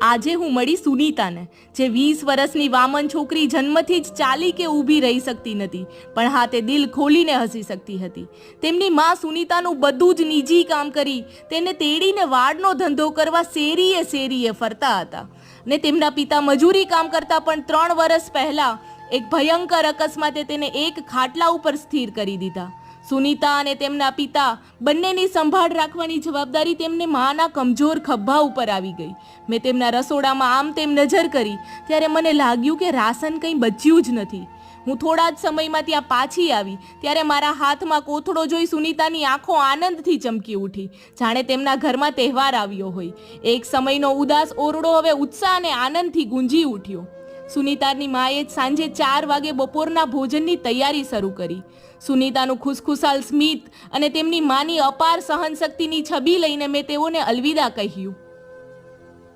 આજે હું મળી સુનીતાને, જે વીસ વર્ષની વામન છોકરી જન્મથી જ ચાલી કે ઊભી રહી શકતી નથી, પણ હા તે દિલ ખોલીને હસી શકતી હતી. તેમની મા સુનીતાનું બધું જ નિજી કામ કરી, તેને તેડીને વાડનો ધંધો કરવા શેરીએ શેરીએ ફરતા હતા. ને તેમના પિતા મજૂરી કામ કરતા પણ ત્રણ વર્ષ પહેલાં એક ભયંકર અકસ્માતે તેને એક ખાટલા ઉપર સ્થિર કરી દીધા. સુનીતા અને તેમના પિતા બંનેની સંભાળ રાખવાની જવાબદારી તેમને માના કમજોર ખભા ઉપર આવી ગઈ. મેં તેમના રસોડામાં આમ તેમ નજર કરી, ત્યારે મને લાગ્યું કે રાશન કંઈ બચ્યું જ નથી. હું થોડા જ સમયમાં ત્યાં પાછી આવી, ત્યારે મારા હાથમાં કોથળો જોઈ સુનીતાની આંખો આનંદથી ચમકી ઉઠી. જાણે તેમના ઘરમાં તહેવાર આવ્યો હોય. એક સમયનો ઉદાસ ઓરડો હવે ઉત્સાહ અને આનંદથી ગુંજી ઉઠ્યો. સુનીતાની માએ સાંજે ચાર વાગે બપોરના ભોજનની તૈયારી શરૂ કરી. સુનીતાનું ખુશખુશાલ સ્મિત અને તેમની માની અપાર સહનશક્તિની છબી લઈને મેં તેઓને અલવિદા કહ્યું.